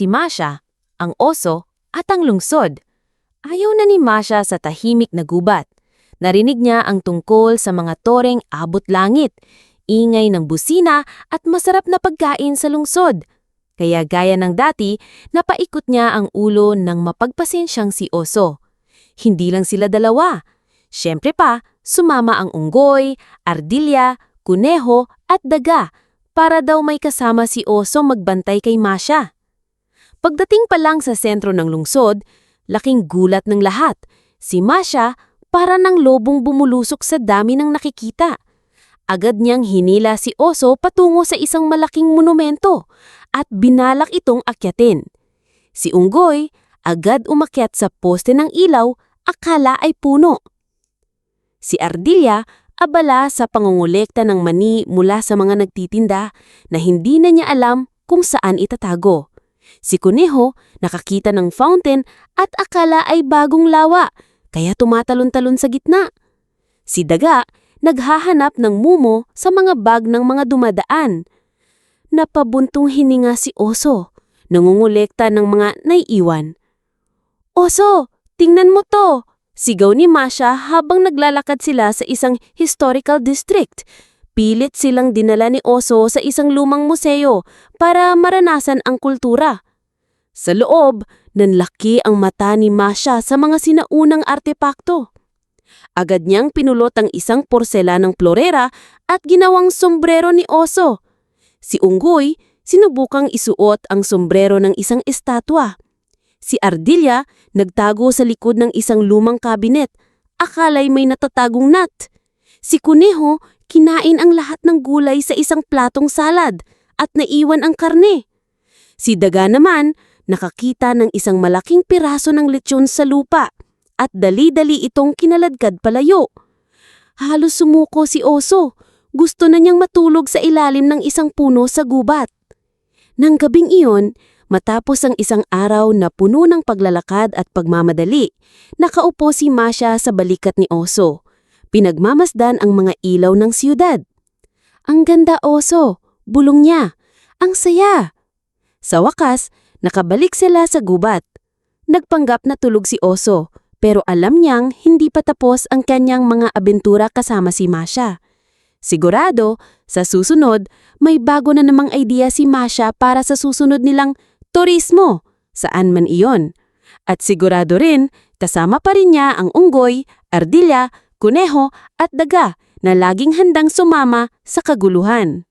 si Masha, ang oso, at ang lungsod. Ayaw na ni Masha sa tahimik na gubat. Narinig niya ang tungkol sa mga toreng abot langit, ingay ng busina at masarap na pagkain sa lungsod. Kaya gaya ng dati, napaikot niya ang ulo ng mapagpasensyang si Oso. Hindi lang sila dalawa. Siyempre pa, sumama ang unggoy, ardilya, kuneho at daga para daw may kasama si Oso magbantay kay Masha. Pagdating pa lang sa sentro ng lungsod, laking gulat ng lahat. Si Masha para ng lobong bumulusok sa dami ng nakikita. Agad niyang hinila si Oso patungo sa isang malaking monumento at binalak itong akyatin. Si Unggoy agad umakyat sa poste ng ilaw, akala ay puno. Si Ardilya abala sa pangungulekta ng mani mula sa mga nagtitinda na hindi na niya alam kung saan itatago. Si Kuneho nakakita ng fountain at akala ay bagong lawa, kaya tumatalon-talon sa gitna. Si Daga naghahanap ng mumo sa mga bag ng mga dumadaan. Napabuntong hininga si Oso, nangungulekta ng mga naiiwan. Oso, tingnan mo to! Sigaw ni Masha habang naglalakad sila sa isang historical district. Pilit silang dinala ni Oso sa isang lumang museo para maranasan ang kultura. Sa loob, nanlaki ang mata ni Masha sa mga sinaunang artepakto. Agad niyang pinulot ang isang porselanang florera at ginawang sombrero ni Oso. Si Unggoy, sinubukang isuot ang sombrero ng isang estatwa. Si Ardilya, nagtago sa likod ng isang lumang kabinet. Akala'y may natatagong nut. Si Kuneho, kinain ang lahat ng gulay sa isang platong salad at naiwan ang karne. Si Daga naman, nakakita ng isang malaking piraso ng lechon sa lupa at dali-dali itong kinaladkad palayo. Halos sumuko si Oso. Gusto na niyang matulog sa ilalim ng isang puno sa gubat. Nang gabing iyon, matapos ang isang araw na puno ng paglalakad at pagmamadali, nakaupo si Masha sa balikat ni Oso. Pinagmamasdan ang mga ilaw ng siyudad. Ang ganda Oso, bulong niya. Ang saya. Sa wakas, nakabalik sila sa gubat. Nagpanggap na tulog si Oso, pero alam niyang hindi pa tapos ang kanyang mga abentura kasama si Masha. Sigurado, sa susunod, may bago na namang idea si Masha para sa susunod nilang turismo, saan man iyon. At sigurado rin, kasama pa rin niya ang unggoy, ardilya, kuneho at daga na laging handang sumama sa kaguluhan.